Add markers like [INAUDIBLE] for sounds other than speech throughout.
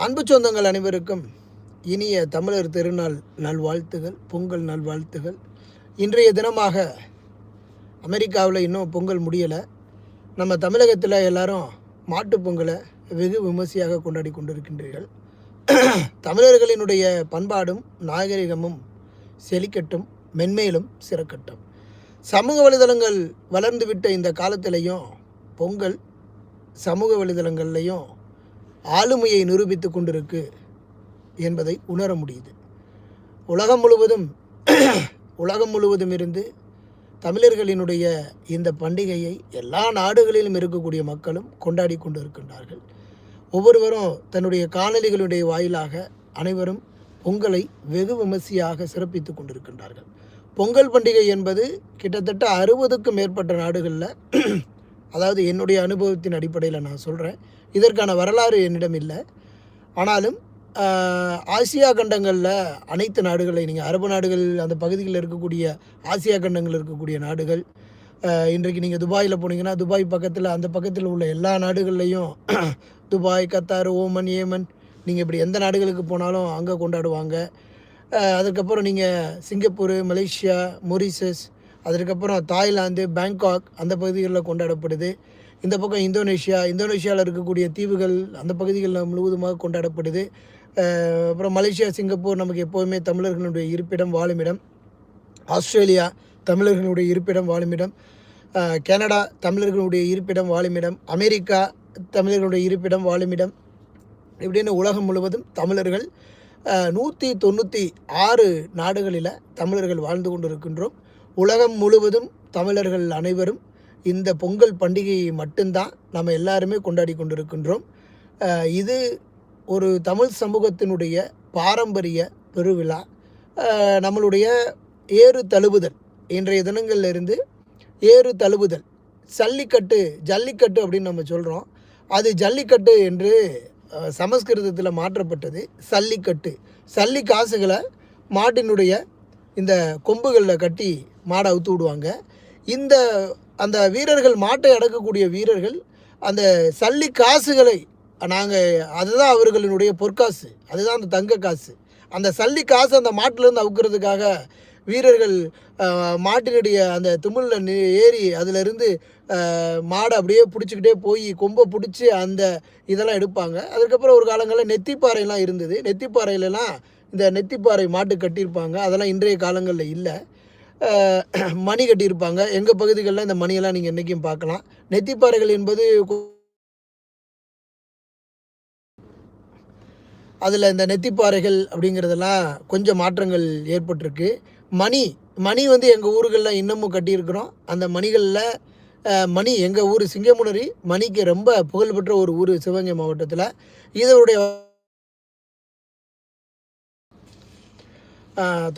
அன்பு சொந்தங்கள் அனைவருக்கும் இனிய தமிழர் திருநாள் நல்வாழ்த்துகள் பொங்கல் நல்வாழ்த்துகள். இன்றைய தினமாக அமெரிக்காவில் இன்னும் பொங்கல் முடியலை. நம்ம தமிழகத்தில் எல்லாரும் மாட்டுப் பொங்கலை வெகு விமர்சையாக கொண்டாடி கொண்டிருக்கின்றீர்கள். தமிழர்களினுடைய பண்பாடும் நாகரிகமும் செழிக்கட்டும் மென்மேலும் சிறக்கட்டும். சமூக வலைதளங்கள் வளர்ந்துவிட்ட இந்த காலத்திலையும் பொங்கல் சமூக வலைதளங்கள்லையும் ஆளுமையை நிரூபித்து கொண்டிருக்கு என்பதை உணர முடியுது. உலகம் முழுவதும் உலகம் முழுவதும் இருந்து தமிழர்களினுடைய இந்த பண்டிகையை எல்லா நாடுகளிலும் இருக்கக்கூடிய மக்களும் கொண்டாடி கொண்டு இருக்கின்றார்கள் ஒவ்வொருவரும் தன்னுடைய காணொலிகளுடைய வாயிலாக அனைவரும் பொங்கலை வெகு விமர்சையாக சிறப்பித்து கொண்டிருக்கின்றார்கள். பொங்கல் பண்டிகை என்பது கிட்டத்தட்ட அறுபதுக்கும் மேற்பட்ட நாடுகளில் அதாவது என்னுடைய அனுபவத்தின் அடிப்படையில் நான் சொல்கிறேன் இதற்கான வரலாறு என்னிடம் இல்லை. ஆனாலும் ஆசியா கண்டங்களில் அனைத்து நாடுகளை நீங்கள் அரபு நாடுகள் அந்த பகுதிகளில் இருக்கக்கூடிய ஆசியா கண்டங்களில் இருக்கக்கூடிய நாடுகள் இன்றைக்கு நீங்கள் துபாயில் போனீங்கன்னா துபாய் பக்கத்தில் அந்த பக்கத்தில் உள்ள எல்லா நாடுகள்லையும் [CLEARS THROAT] துபாய் கத்தார் ஓமன் ஏமன் நீங்கள் இப்படி எந்த நாடுகளுக்கு போனாலும் அங்கே கொண்டாடுவாங்க. அதுக்கப்புறம் நீங்கள் சிங்கப்பூர் மலேசியா மொரிசஸ் அதற்கப்புறம் தாய்லாந்து பேங்காக் அந்த பகுதிகளில் கொண்டாடப்படுது. இந்த பக்கம் இந்தோனேஷியா இந்தோனேஷியாவில் இருக்கக்கூடிய தீவுகள் அந்த பகுதிகளில் முழுவதுமாக கொண்டாடப்படுது. அப்புறம் மலேசியா சிங்கப்பூர் நமக்கு எப்போதுமே தமிழர்களுடைய இருப்பிடம் வாழுமிடம். ஆஸ்திரேலியா தமிழர்களுடைய இருப்பிடம் வாழுமிடம். கனடா தமிழர்களுடைய இருப்பிடம் வாழுமிடம். அமெரிக்கா தமிழர்களுடைய இருப்பிடம் வாழுமிடம். இப்படின்னு உலகம் முழுவதும் தமிழர்கள் நூற்றி தொண்ணூற்றி ஆறு நாடுகளில் தமிழர்கள் வாழ்ந்து கொண்டு இருக்கின்றோம் உலகம் முழுவதும் தமிழர்கள் அனைவரும் இந்த பொங்கல் பண்டிகையை மட்டும்தான் நம்ம எல்லாருமே கொண்டாடி கொண்டிருக்கின்றோம். இது ஒரு தமிழ் சமூகத்தினுடைய பாரம்பரிய பெருவிழா. நம்மளுடைய ஏறு தழுவுதல் இன்றைய தினங்கள்ல இருந்து ஏறு தழுவுதல் சல்லிக்கட்டு ஜல்லிக்கட்டு அப்படின்னு நம்ம சொல்கிறோம் அது ஜல்லிக்கட்டு என்று சமஸ்கிருதத்தில் மாற்றப்பட்டது. சல்லிக்கட்டு சல்லி காசுகளை மாட்டினுடைய இந்த கொம்புகளில் கட்டி மாடை அவுத்து விடுவாங்க. இந்த அந்த வீரர்கள் மாட்டை அடக்கக்கூடிய வீரர்கள் அந்த சல்லி காசுகளை நாங்கள் அதுதான் அவர்களினுடைய பொற்காசு அதுதான் அந்த தங்க காசு. அந்த சல்லி காசு அந்த மாட்டிலேருந்து அவுக்கிறதுக்காக வீரர்கள் மாட்டினுடைய அந்த துமிழில் நி ஏறி அதிலிருந்து மாடை அப்படியே பிடிச்சிக்கிட்டே போய் கொம்பை பிடிச்சி அந்த இதெல்லாம் எடுப்பாங்க. அதுக்கப்புறம் ஒரு காலங்களில் நெத்திப்பாறைலாம் இருந்தது. நெத்திப்பாறையிலலாம் இந்த நெத்திப்பாறை மாட்டு கட்டியிருப்பாங்க. அதெல்லாம் இன்றைய காலங்களில் இல்லை. மணி கட்டியிருப்பாங்க. எங்கள் பகுதிகளில் இந்த மணியெல்லாம் நீங்கள் என்றைக்கும் பார்க்கலாம். நெத்திப்பாறைகள் என்பது அதில் இந்த நெத்திப்பாறைகள் அப்படிங்கிறதெல்லாம் கொஞ்சம் மாற்றங்கள் ஏற்பட்டிருக்கு. மணி மணி வந்து எங்கள் ஊர்களில் இன்னமும் கட்டியிருக்கிறோம். அந்த மணிகளில் மணி எங்கள் ஊர் சிங்கமுனரி மணிக்கு ரொம்ப புகழ்பெற்ற ஒரு ஊர் சிவகங்கை மாவட்டத்தில். இதனுடைய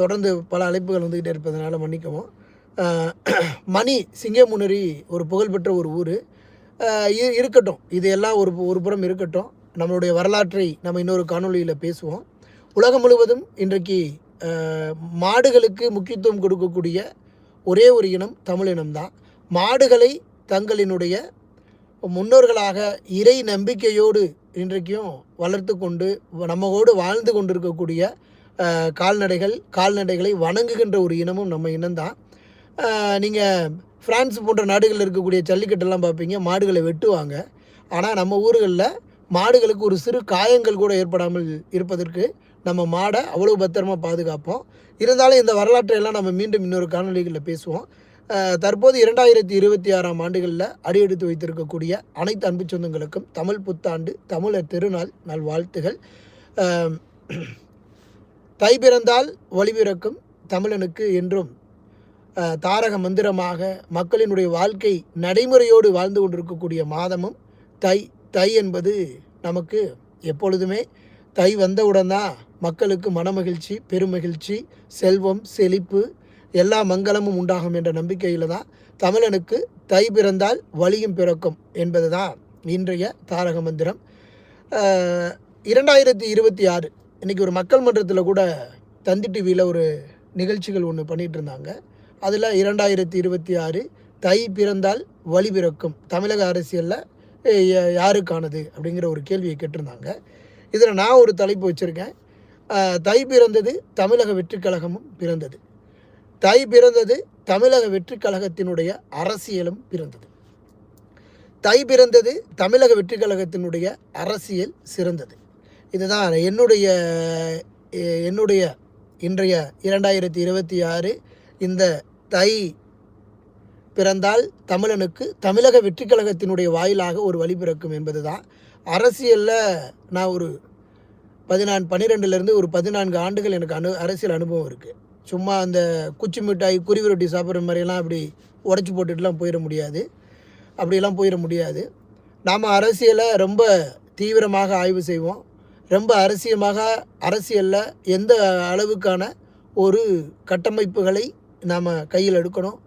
தொடர்ந்து பல அழைப்புகள் வந்துக்கிட்டே இருப்பதனால மன்னிக்கவும். மணி சிங்கமுனரி ஒரு புகழ்பெற்ற ஒரு ஊர். இருக்கட்டும். இது எல்லாம் ஒரு ஒரு புறம் இருக்கட்டும். நம்மளுடைய வரலாற்றை நம்ம இன்னொரு காணொலியில் பேசுவோம். உலகம் முழுவதும் இன்றைக்கு மாடுகளுக்கு முக்கியத்துவம் கொடுக்கக்கூடிய ஒரே ஒரு இனம் தமிழ் இனம்தான். மாடுகளை தங்களினுடைய முன்னோர்களாக இறை நம்பிக்கையோடு இன்றைக்கும் வளர்த்து கொண்டு நம்மோடு வாழ்ந்து கொண்டிருக்கக்கூடிய கால்நடைகள் கால்நடைகளை வணங்குகின்ற ஒரு இனமும் நம்ம இனம்தான் நீங்கள் பிரான்ஸ் போன்ற நாடுகளில் இருக்கக்கூடிய ஜல்லிக்கட்டெல்லாம் பார்ப்பீங்க மாடுகளை வெட்டுவாங்க. ஆனால் நம்ம ஊர்களில் மாடுகளுக்கு ஒரு சிறு காயங்கள் கூட ஏற்படாமல் இருப்பதற்கு நம்ம மாடை அவ்வளோ பத்திரமா பாதுகாப்போம். இருந்தாலும் இந்த வரலாற்றையெல்லாம் நம்ம மீண்டும் இன்னொரு காணொலிகளில் பேசுவோம். தற்போது இரண்டாயிரத்தி இருபத்தி ஆறாம் ஆண்டுகளில் அடியெடுத்து வைத்திருக்கக்கூடிய அனைத்து அன்பு சொந்தங்களுக்கும் தமிழ் புத்தாண்டு தமிழர் திருநாள் நல்வாழ்த்துகள். வாழ்த்துகள் தை பிறந்தால் ஒளிபிறக்கும் தமிழனுக்கு என்றும் தாரக மந்திரமாக மக்களினுடைய வாழ்க்கை நடைமுறையோடு வாழ்ந்து கொண்டிருக்கக்கூடிய மாதமும் தை தை என்பது நமக்கு எப்பொழுதுமே தை வந்தவுடன் தான் மக்களுக்கு மனமகிழ்ச்சி பெருமகிழ்ச்சி செல்வம் செழிப்பு எல்லா மங்களமும் உண்டாகும் என்ற நம்பிக்கையில் தான் தமிழனுக்கு தை பிறந்தால் வழியும் பிறக்கும் என்பது தான் இன்றைய தாரக மந்திரம். இரண்டாயிரத்தி இருபத்தி ஆறு இன்றைக்கி ஒரு மக்கள் மன்றத்தில் கூட தந்தி டிவியில் ஒரு நிகழ்ச்சிகள் ஒன்று பண்ணிகிட்டு இருந்தாங்க அதில் இரண்டாயிரத்தி இருபத்தி ஆறு தை பிறந்தால் வழி பிறக்கும் தமிழக அரசியலில் யாருக்கானது அப்படிங்கிற ஒரு கேள்வியை கேட்டிருந்தாங்க. இதில் நான் ஒரு தலைப்பு வச்சுருக்கேன். தை பிறந்தது தமிழக வெற்றிக் கழகமும் பிறந்தது. தை பிறந்தது தமிழக வெற்றிக் கழகத்தினுடைய அரசியலும் பிறந்தது. தை பிறந்தது தமிழக வெற்றிக் கழகத்தினுடைய அரசியல் சிறந்தது. இதுதான் என்னுடைய என்னுடைய இன்றைய இரண்டாயிரத்தி இருபத்தி ஆறு இந்த தை பிறந்தால் தமிழனுக்கு தமிழக வெற்றிக்கழகத்தினுடைய வாயிலாக ஒரு வழி பிறக்கும் என்பது தான் அரசியலில் நான் ஒரு பதினான் பன்னிரெண்டுலேருந்து ஒரு பதினான்கு ஆண்டுகள் எனக்கு அனு அரசியல் அனுபவம் இருக்குது சும்மா அந்த குச்சி மிட்டாய் குருவி ரொட்டி சாப்பிட்ற மாதிரியெல்லாம் அப்படி உடச்சி போட்டுட்டுலாம் போயிட முடியாது. அப்படிலாம் போயிட முடியாது. நாம் அரசியலை ரொம்ப தீவிரமாக ஆய்வு செய்வோம். ரொம்ப அரசியமாக அரசியலில் எந்த அளவுக்கான ஒரு கட்டமைப்புகளை நாம் கையில் எடுக்கணும்?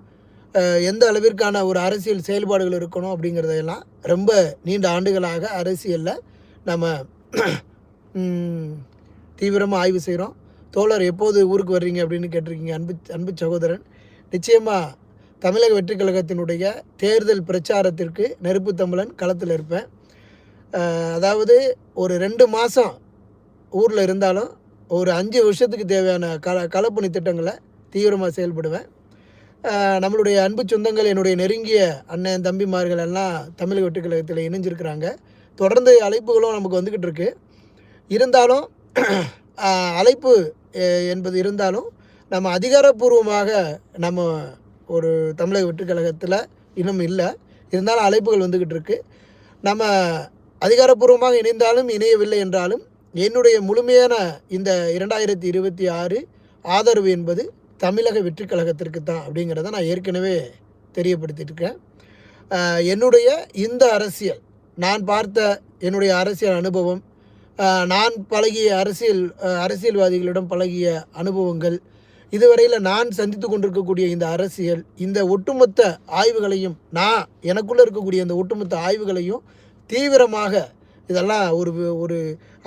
எந்த அளவிற்கான ஒரு அரசியல் செயல்பாடுகள் இருக்கணும் அப்படிங்கிறதையெல்லாம் ரொம்ப நீண்ட ஆண்டுகளாக அரசியலில் நம்ம தீவிரமாக ஆய்வு செய்கிறோம் தோழர் எப்போது ஊருக்கு வர்றீங்க அப்படின்னு கேட்டிருக்கீங்க அன்பு அன்பு சகோதரன். நிச்சயமாக தமிழக வெற்றி கழகத்தினுடைய தேர்தல் பிரச்சாரத்திற்கு நெருப்பு தமிழன் களத்தில் இருப்பேன். அதாவது ஒரு ரெண்டு மாதம் ஊரில் இருந்தாலும் ஒரு அஞ்சு வருஷத்துக்கு தேவையான கல களப்பணி திட்டங்களை தீவிரமாக செயல்படுவேன். நம்மளுடைய அன்பு சொந்தங்கள் என்னுடைய நெருங்கிய அண்ணன் தம்பிமார்கள் எல்லாம் தமிழக வெட்டுக்கழகத்தில் இணைஞ்சிருக்கிறாங்க. தொடர்ந்து அழைப்புகளும் நமக்கு வந்துக்கிட்டு இருக்கு. இருந்தாலும் அழைப்பு என்பது இருந்தாலும் நம்ம அதிகாரப்பூர்வமாக நம்ம ஒரு தமிழக வெட்டுக்கழகத்தில் இன்னும் இல்லை. இருந்தாலும் அழைப்புகள் வந்துக்கிட்டு இருக்கு. நம்ம அதிகாரப்பூர்வமாக இணைந்தாலும் இணையவில்லை என்றாலும் என்னுடைய முழுமையான இந்த இரண்டாயிரத்தி இருபத்தி ஆறு ஆதரவு என்பது தமிழக வெற்றி கழகத்திற்கு தான் அப்படிங்கிறத நான் ஏற்கனவே தெரியப்படுத்தியிருக்கேன். என்னுடைய இந்த அரசியல் நான் பார்த்த என்னுடைய அரசியல் அனுபவம் நான் பழகிய அரசியல் அரசியல்வாதிகளிடம் பழகிய அனுபவங்கள் இதுவரையில் நான் சந்தித்து கொண்டிருக்கக்கூடிய இந்த அரசியல் இந்த ஒட்டுமொத்த ஆய்வுகளையும் நான் எனக்குள்ளே இருக்கக்கூடிய இந்த ஒட்டுமொத்த ஆய்வுகளையும் தீவிரமாக இதெல்லாம் ஒரு ஒரு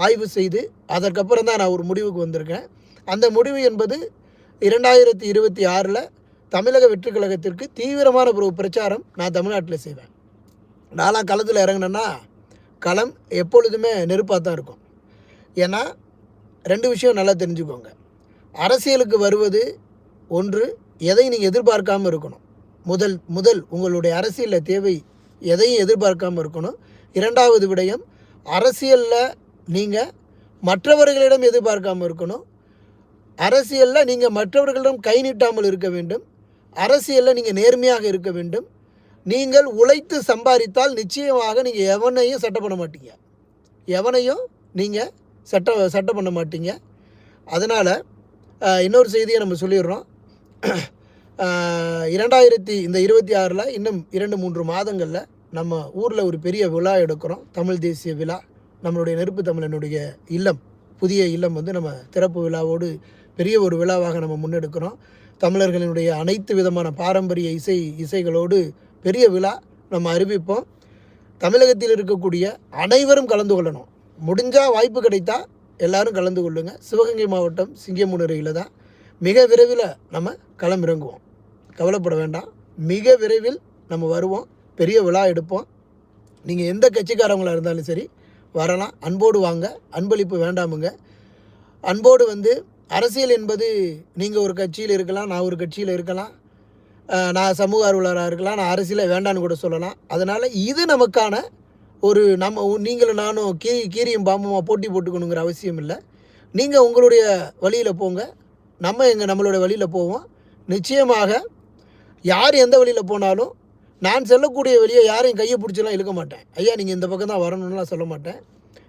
ஆய்வு செய்து அதற்கப்புறம் தான் நான் ஒரு முடிவுக்கு வந்திருக்கேன். அந்த முடிவு என்பது இரண்டாயிரத்தி இருபத்தி ஆறில் தமிழக வெற்றி கழகத்திற்கு தீவிரமான ஒரு பிரச்சாரம் நான் தமிழ்நாட்டில் செய்வேன். நாலாம் களத்தில் இறங்கினேன்னா களம் எப்பொழுதுமே நெருப்பாக தான் இருக்கும். ஏன்னா ரெண்டு விஷயம் நல்லா தெரிஞ்சுக்கோங்க. அரசியலுக்கு வருவது ஒன்று எதை நீங்கள் எதிர்பார்க்காமல் இருக்கணும். முதல் முதல் உங்களுடைய அரசியலில் தேவை எதையும் எதிர்பார்க்காமல் இருக்கணும். இரண்டாவது விடயம் அரசியலில் நீங்கள் மற்றவர்களிடம் எதிர்பார்க்காமல் இருக்கணும். அரசியலில் நீங்கள் மற்றவர்களிடம் கை நீட்டாமல் இருக்க வேண்டும். அரசியலில் நீங்கள் நேர்மையாக இருக்க வேண்டும். நீங்கள் உழைத்து சம்பாதித்தால் நிச்சயமாக நீங்கள் எவனையும் சட்டை பண்ண மாட்டீங்க. எவனையும் நீங்கள் சட்ட சட்டை பண்ண மாட்டீங்க. அதனால் இன்னொரு செய்தியை நம்ம சொல்லிடுறோம். இரண்டாயிரத்தி இந்த இருபத்தி ஆறில் இன்னும் இரண்டு மூன்று மாதங்களில் நம்ம ஊரில் ஒரு பெரிய விழா எடுக்கிறோம் தமிழ் தேசிய விழா. நம்மளுடைய நெருப்பு தமிழனுடைய இல்லம் புதிய இல்லம் வந்து நம்ம திறப்பு விழாவோடு பெரிய ஒரு விழாவாக நம்ம முன்னெடுக்கிறோம். தமிழர்களினுடைய அனைத்து விதமான பாரம்பரிய இசை இசைகளோடு பெரிய விழா நம்ம அறிவிப்போம். தமிழகத்தில் இருக்கக்கூடிய அனைவரும் கலந்து கொள்ளணும். முடிஞ்சால் வாய்ப்பு கிடைத்தா எல்லாரும் கலந்து கொள்ளுங்கள் சிவகங்கை மாவட்டம் சிங்கமுனரையில் தான் மிக விரைவில் நம்ம களம் இறங்குவோம். கவலைப்பட வேண்டாம். மிக விரைவில் நம்ம வருவோம். பெரிய விழா எடுப்போம். நீங்கள் எந்த கட்சிக்காரவங்களாக இருந்தாலும் சரி வரலாம். அன்போடு வாங்க. அன்பளிப்பு வேண்டாமுங்க. அன்போடு வந்து அரசியல் என்பது நீங்கள் ஒரு கட்சியில் இருக்கலாம் நான் ஒரு கட்சியில் இருக்கலாம் நான் சமூக ஆர்வலராக இருக்கலாம் நான் அரசியலை வேண்டான்னு கூட சொல்லலாம். அதனால் இது நமக்கான ஒரு நம்ம நீங்களும் நானும் கீ கீரியும் பாம்புமா போட்டி போட்டுக்கணுங்கிற அவசியம் இல்லை. நீங்கள் உங்களுடைய வழியில் போங்க. நம்ம எங்கள் நம்மளுடைய வழியில் போவோம். நிச்சயமாக யார் எந்த வழியில் போனாலும் நான் செல்லக்கூடிய வழியை யாரையும் கையை பிடிச்சலாம் இழுக்க மாட்டேன். ஐயா நீங்கள் இந்த பக்கம் தான் வரணும்லாம் சொல்ல மாட்டேன்.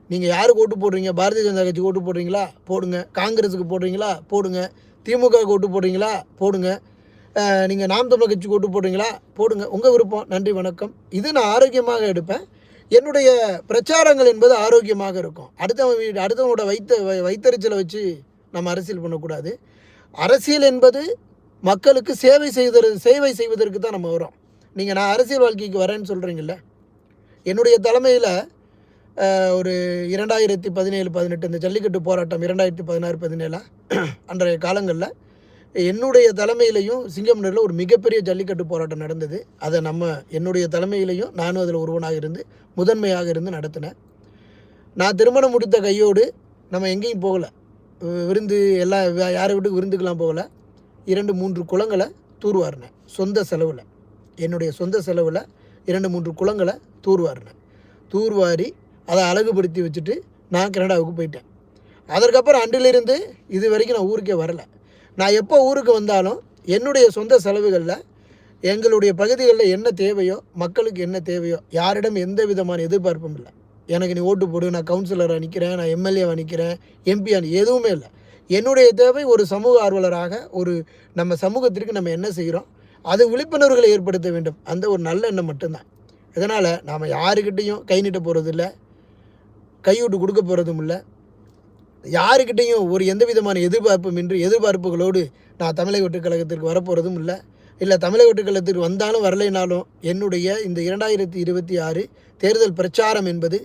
நீங்கள் யாருக்கு ஓட்டு போடுறீங்க? பாரதிய ஜனதா கட்சிக்கு ஓட்டு போடுறீங்களா? போடுங்க. காங்கிரஸுக்கு போடுறீங்களா? போடுங்க. திமுகவுக்கு ஓட்டு போடுறீங்களா? போடுங்க. நீங்கள் நாம் தமிழர் கட்சிக்கு ஓட்டு போடுறீங்களா? போடுங்க. உங்கள் விருப்பம். நன்றி வணக்கம். இது நான் ஆரோக்கியமாக எடுப்பேன். என்னுடைய பிரச்சாரங்கள் என்பது ஆரோக்கியமாக இருக்கும். அடுத்தவன் வீடு அடுத்தவனோட வைத்த வை- வைத்தறிச்சலை வச்சு நம்ம அரசியல் பண்ணக்கூடாது. அரசியல் என்பது மக்களுக்கு சேவை செய்வதற்கு சேவை செய்வதற்கு தான் நம்ம வரோம் நீங்கள் நான் அரசியல் வாழ்க்கைக்கு வரேன்னு சொல்கிறீங்கல்ல என்னுடைய தலைமையில் ஒரு இரண்டாயிரத்தி பதினேழு பதினெட்டு இந்த ஜல்லிக்கட்டு போராட்டம் இரண்டாயிரத்தி பதினாறு பதினேழா அன்றைய காலங்களில் என்னுடைய தலைமையிலையும் சிங்கம்னரில் ஒரு மிகப்பெரிய ஜல்லிக்கட்டு போராட்டம் நடந்தது. அதை நம்ம என்னுடைய தலைமையிலையும் நானும் அதில் ஒருவனாக இருந்து முதன்மையாக இருந்து நடத்தினேன். நான் திருமணம் முடித்த கையோடு நம்ம எங்கேயும் போகலை. விருந்து எல்லாம் யாரை வீட்டுக்கு விருந்துக்கெலாம் போகலை. இரண்டு மூன்று குளங்களை தூர்வாரினேன். சொந்த செலவில். என்னுடைய சொந்த செலவில் இரண்டு மூன்று குளங்களை தூர்வாரினேன். தூர்வாரி அதை அழகுபடுத்தி வச்சுட்டு நான் கனடாவுக்கு போயிட்டேன். அதற்கப்புறம் அன்றிலிருந்து இது வரைக்கும் நான் ஊருக்கே வரல. நான் எப்போ ஊருக்கு வந்தாலும் என்னுடைய சொந்த செலவுகளில் எங்களுடைய பகுதிகளில் என்ன தேவையோ மக்களுக்கு என்ன தேவையோ யாரிடம் எந்த விதமான எதிர்பார்ப்பும் இல்லை. எனக்கு நீ ஓட்டு போடு நான் கவுன்சிலராக நிற்கிறேன் நான் எம்எல்ஏவாக நிற்கிறேன் எம்பி எதுவுமே இல்லை. என்னுடைய தேவை ஒரு சமூக ஆர்வலராக ஒரு நம்ம சமூகத்திற்கு நம்ம என்ன செய்கிறோம் அது விழிப்புணர்வுகளை ஏற்படுத்த வேண்டும். அந்த ஒரு நல்ல எண்ணம் மட்டும்தான். இதனால் நாம் யாருக்கிட்டேயும் கை நீட்ட போகிறது இல்லை கைவிட்டு கொடுக்க போகிறதும் இல்லை. யாருக்கிட்டேயும் ஒரு எந்த விதமான எதிர்பார்ப்பும் இன்றி எதிர்பார்ப்புகளோடு நான் தமிழக ஒட்டுக்கழகத்திற்கு வரப்போகிறதும் இல்லை. இல்லை தமிழக ஒட்டுக்கழகத்திற்கு வந்தாலும் வரலைனாலும் என்னுடைய இந்த இரண்டாயிரத்தி இருபத்தி ஆறு தேர்தல் பிரச்சாரம் என்பது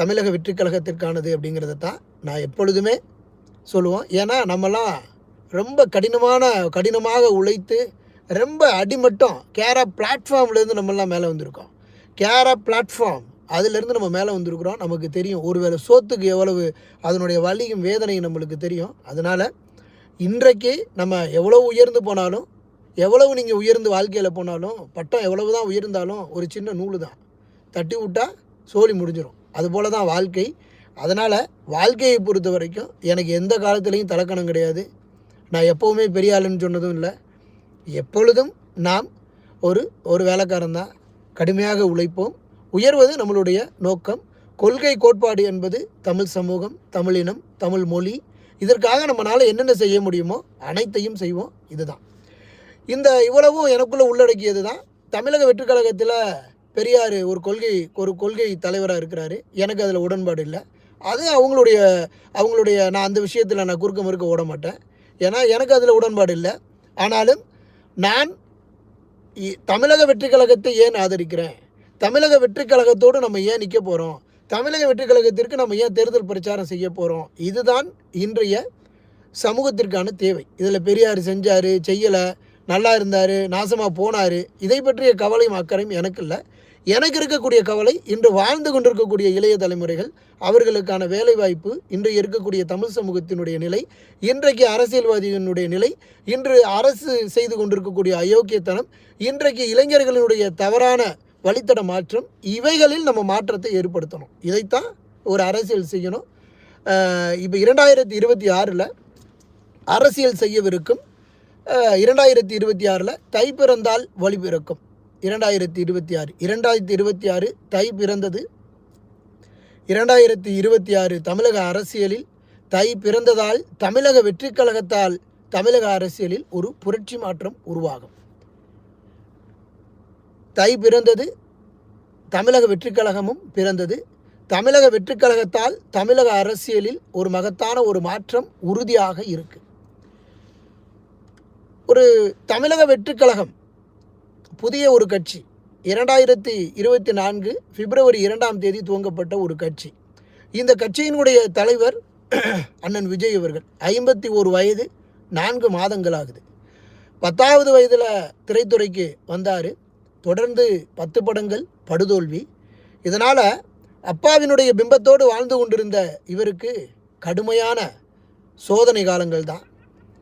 தமிழக வெற்றிக்கழகத்திற்கானது அப்படிங்கிறத தான் நான் எப்பொழுதுமே சொல்லுவோம். ஏன்னா நம்மலாம் ரொம்ப கடினமான கடினமாக உழைத்து ரொம்ப அடிமட்டம் கேரா பிளாட்ஃபார்ம்லேருந்து நம்மளாம் மேலே வந்திருக்கோம். கேரா பிளாட்ஃபார்ம் அதுலேருந்து நம்ம மேலே வந்திருக்கிறோம். நமக்கு தெரியும். ஒருவேளை சோத்துக்கு எவ்வளவு அதனுடைய வலியும் வேதனையும் நம்மளுக்கு தெரியும். அதனால் இன்றைக்கு நம்ம எவ்வளோ உயர்ந்து போனாலும் எவ்வளவு நீங்கள் உயர்ந்து வாழ்க்கையில் போனாலும் பட்டம் எவ்வளவு தான் உயர்ந்தாலும் ஒரு சின்ன நூல் தான். தட்டி விட்டால் சோழி முடிஞ்சிடும் அதுபோல தான் வாழ்க்கை. அதனால் வாழ்க்கையை பொறுத்த வரைக்கும் எனக்கு எந்த காலத்துலேயும் தலக்கணம் கிடையாது. நான் எப்போவுமே பெரிய ஆளுன்னு சொன்னதும் இல்லை. எப்பொழுதும் நாம் ஒரு ஒரு வேலைக்காரன் தான். கடுமையாக உழைப்போம். உயர்வது நம்மளுடைய நோக்கம். கொள்கை கோட்பாடு என்பது தமிழ் சமூகம் தமிழினம் தமிழ் மொழி. இதற்காக நம்மளால் என்னென்ன செய்ய முடியுமோ அனைத்தையும் செய்வோம். இதுதான். இந்த இவ்வளவும் எனக்குள்ளே உள்ளடக்கியது தான். தமிழக வெற்றிக் கழகத்தில் பெரியார் ஒரு கொள்கை ஒரு கொள்கை தலைவராக இருக்கிறாரு. எனக்கு அதில் உடன்பாடு இல்லை. அது அவங்களுடைய அவங்களுடைய நான் அந்த விஷயத்தில் நான் குறுக்க மறுக்க ஓட மாட்டேன். ஏன்னா எனக்கு அதில் உடன்பாடு இல்லை. ஆனாலும் நான் இ- தமிழக வெற்றிக் கழகத்தை ஏன் ஆதரிக்கிறேன்? தமிழக வெற்றிக் கழகத்தோடு நம்ம ஏன் நிற்க போகிறோம் தமிழக வெற்றிக் கழகத்திற்கு நம்ம ஏன் தேர்தல் பிரச்சாரம் செய்ய போகிறோம் இதுதான் இன்றைய சமூகத்திற்கான தேவை. இதில் பெரியார் செஞ்சார் செய்யலை நல்லா இருந்தார் நாசமாக போனார் இதை பற்றிய கவலையும் அக்கறையும் எனக்கு இல்லை எனக்கு இருக்கக்கூடிய கவலை இன்று வாழ்ந்து கொண்டிருக்கக்கூடிய இளைய தலைமுறைகள் அவர்களுக்கான வேலைவாய்ப்பு இன்று இருக்கக்கூடிய தமிழ் சமூகத்தினுடைய நிலை இன்றைக்கு அரசியல்வாதியினுடைய நிலை இன்று அரசு செய்து கொண்டிருக்கக்கூடிய அயோக்கியத்தனம் இன்றைக்கு இளைஞர்களினுடைய தவறான வழித்தட மாற்றம் இவைகளில் நம்ம மாற்றத்தை ஏற்படுத்தணும். இதைத்தான் ஒரு அரசியல் செய்யணும். இப்போ இரண்டாயிரத்தி இருபத்தி ஆறில் அரசியல் செய்யவிருக்கும் இரண்டாயிரத்தி இருபத்தி ஆறில் தை பிறந்தால் வழி பிறக்கும். இரண்டாயிரத்தி இருபத்தி ஆறு. இரண்டாயிரத்தி இருபத்தி ஆறு தை பிறந்தது. இரண்டாயிரத்தி இருபத்தி ஆறு தமிழக அரசியலில் தை பிறந்ததால் தமிழக வெற்றி கழகத்தால் தமிழக அரசியலில் ஒரு புரட்சி மாற்றம் உருவாகும். தை பிறந்தது தமிழக வெற்றி கழகமும் பிறந்தது. தமிழக வெற்றி கழகத்தால் தமிழக அரசியலில் ஒரு மகத்தான ஒரு மாற்றம் உறுதியாக இருக்கு. ஒரு தமிழக வெற்றி கழகம் புதிய ஒரு கட்சி. இரண்டாயிரத்தி இருபத்தி நான்கு பிப்ரவரி இரண்டாம் தேதி துவங்கப்பட்ட ஒரு கட்சி. இந்த கட்சியினுடைய தலைவர் [CLEARS THROAT] அண்ணன் விஜய் அவர்கள். ஐம்பத்தி ஒரு வயது நான்கு மாதங்கள் ஆகுது பத்தாவது வயதில் திரைத்துறைக்கு வந்தார். தொடர்ந்து பத்து படங்கள் படுதோல்வி. இதனால் அப்பாவினுடைய பிம்பத்தோடு வாழ்ந்து கொண்டிருந்த இவருக்கு கடுமையான சோதனை காலங்கள் தான்.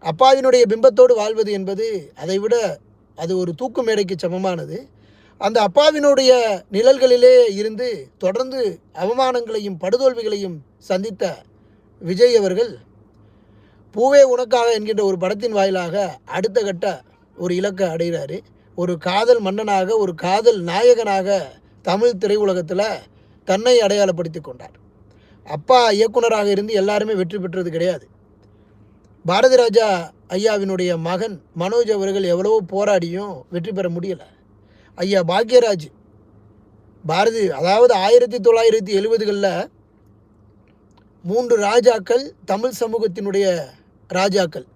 அப்பாவினுடைய பிம்பத்தோடு வாழ்வது என்பது அதைவிட அது ஒரு தூக்கு மேடைக்கு சமமானது. அந்த அப்பாவினுடைய நிழல்களிலே இருந்து தொடர்ந்து அவமானங்களையும் படுதோல்விகளையும் சந்தித்த விஜய் அவர்கள் பூவே உனக்காக என்கின்ற ஒரு படத்தின் வாயிலாக அடுத்த கட்ட ஒரு இலக்கை அடைகிறாரு. ஒரு காதல் மன்னனாக ஒரு காதல் நாயகனாக தமிழ் திரையுலகத்தில் தன்னை அடையாளப்படுத்தி கொண்டார். அப்பா இயக்குனராக இருந்து எல்லாருமே வெற்றி பெற்றது கிடையாது. பாரதி ராஜா ஐயாவினுடைய மகன் மனோஜ் அவர்கள் எவ்வளவோ போராடியும் வெற்றி பெற முடியலை. ஐயா பாக்யராஜ் பாரதி அதாவது ஆயிரத்தி தொள்ளாயிரத்தி எழுபதுகளில் மூன்று ராஜாக்கள் தமிழ் சமூகத்தினுடைய ராஜாக்கள்.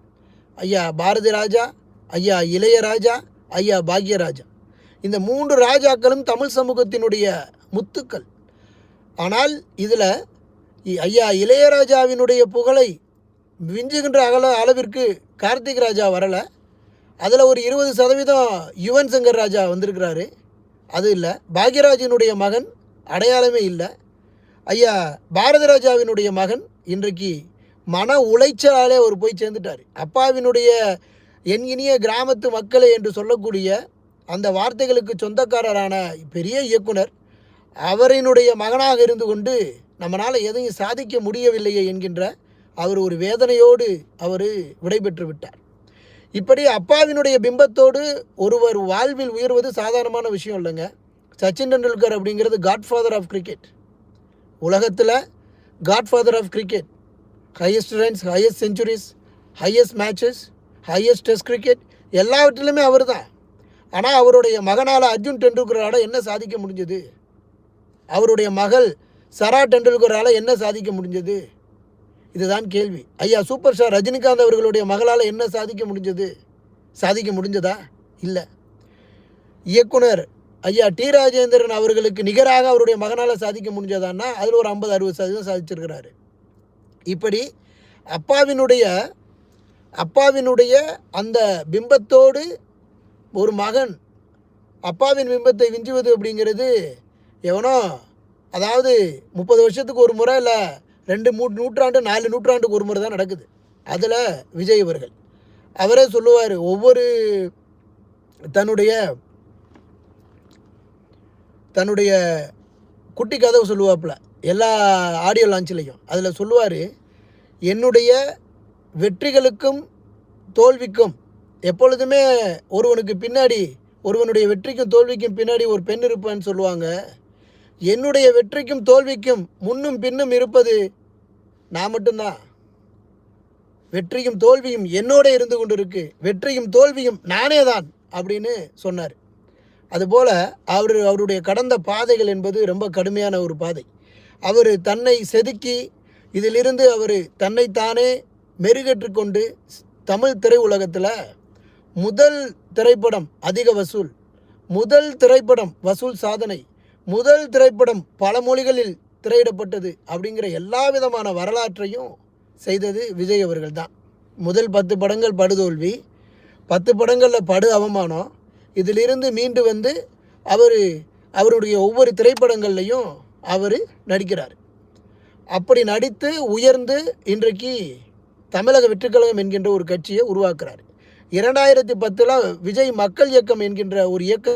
ஐயா பாரதி ராஜா ஐயா இளையராஜா ஐயா பாக்யராஜா. இந்த மூன்று ராஜாக்களும் தமிழ் சமூகத்தினுடைய முத்துக்கள். ஆனால் இதில் ஐயா இளையராஜாவினுடைய புகழை விஞ்சுகின்ற அகல அளவிற்கு கார்த்திக் ராஜா வரலை. அதில் ஒரு இருபது சதவீதம் யுவன் சங்கர் ராஜா வந்திருக்கிறாரு. அது இல்லை. பாக்யராஜினுடைய மகன் அடையாளமே இல்லை. ஐயா பாரதிராஜாவினுடைய மகன் இன்றைக்கு மன உளைச்சலாலே அவர் போய் சேர்ந்துட்டார். அப்பாவினுடைய என் இனிய கிராமத்து மக்களை என்று சொல்லக்கூடிய அந்த வார்த்தைகளுக்கு சொந்தக்காரரான பெரிய இயக்குனர் அவரினுடைய மகனாக இருந்து கொண்டு நம்மளால் எதையும் சாதிக்க முடியவில்லையே என்கின்ற அவர் ஒரு வேதனையோடு அவர் விடைபெற்று விட்டார். இப்படி அப்பாவினுடைய பிம்பத்தோடு ஒருவர் வாழ்வில் உயர்வது சாதாரணமான விஷயம் இல்லைங்க. சச்சின் டெண்டுல்கர் அப்படிங்கிறது காட்ஃபாதர் ஆஃப் கிரிக்கெட் உலகத்தில் godfather of cricket highest runs highest centuries highest matches highest test cricket எல்லாவற்றிலுமே அவர் தான் ஆனால் அவருடைய மகனால் அர்ஜுன் டெண்டுல்கரால் என்ன சாதிக்க முடிஞ்சது? அவருடைய மகள் சரா டெண்டுல்கரால் என்ன சாதிக்க முடிஞ்சது? இதுதான் கேள்வி. ஐயா சூப்பர் ஸ்டார் ரஜினிகாந்த் அவர்களுடைய மகளால் என்ன சாதிக்க முடிஞ்சது? சாதிக்க முடிஞ்சதா? இல்லை. இயக்குனர் ஐயா டி. ராஜேந்திரன் அவர்களுக்கு நிகராக அவருடைய மகனால் சாதிக்க முடிஞ்சதான்னா அதில் ஒரு ஐம்பது அறுபது சதவீதம் சாதிச்சிருக்கிறாரு. இப்படி அப்பாவினுடைய அப்பாவினுடைய அந்த பிம்பத்தோடு ஒரு மகன் அப்பாவின் பிம்பத்தை விஞ்சுவது அப்படிங்கிறது எவனோ அதாவது முப்பது வருஷத்துக்கு ஒரு முறை இல்லை ரெண்டு மூ நூற்றாண்டு நாலு நூற்றாண்டுக்கு ஒரு முறை தான் நடக்குது. அதில் விஜய் அவர்கள். அவரே சொல்லுவார் ஒவ்வொரு தன்னுடைய தன்னுடைய குட்டி கதவு சொல்லுவாப்புல எல்லா ஆடியோ லான்ச்லேயும் அதில் சொல்லுவார் என்னுடைய வெற்றிகளுக்கும் தோல்விக்கும் எப்பொழுதுமே ஒருவனுக்கு பின்னாடி ஒருவனுடைய வெற்றிக்கும் தோல்விக்கும் பின்னாடி ஒரு பெண் இருப்பான்னு சொல்லுவாங்க. என்னுடைய வெற்றிக்கும் தோல்விக்கும் முன்னும் பின்னும் இருப்பது நான் மட்டும்தான். வெற்றியும் தோல்வியும் என்னோட இருந்து கொண்டு இருக்கு வெற்றியும் தோல்வியும் நானே தான் அப்படின்னு சொன்னார். அதுபோல் அவர் அவருடைய கடந்த பாதைகள் என்பது ரொம்ப கடுமையான ஒரு பாதை. அவர் தன்னை செதுக்கி இதிலிருந்து அவர் தன்னைத்தானே மெருகேற்று கொண்டு தமிழ் திரையுலகத்தில் முதல் திரைப்படம் அதிக வசூல் முதல் திரைப்படம் வசூல் சாதனை முதல் திரைப்படம் பல மொழிகளில் திரையிடப்பட்டது அப்படிங்கிற எல்லா விதமான வரலாற்றையும் செய்தது விஜய் அவர்கள் தான். முதல் பத்து படங்கள் படுதோல்வி பத்து படங்களில் படு அவமானம் இதிலிருந்து மீண்டு வந்து அவர் அவருடைய ஒவ்வொரு திரைப்படங்கள்லையும் அவர் நடிக்கிறார். அப்படி நடித்து உயர்ந்து இன்றைக்கு தமிழக வெற்றிக்கழகம் என்கின்ற ஒரு கட்சியை உருவாக்குறார். இரண்டாயிரத்தி பத்தில் விஜய் மக்கள் இயக்கம் என்கின்ற ஒரு இயக்க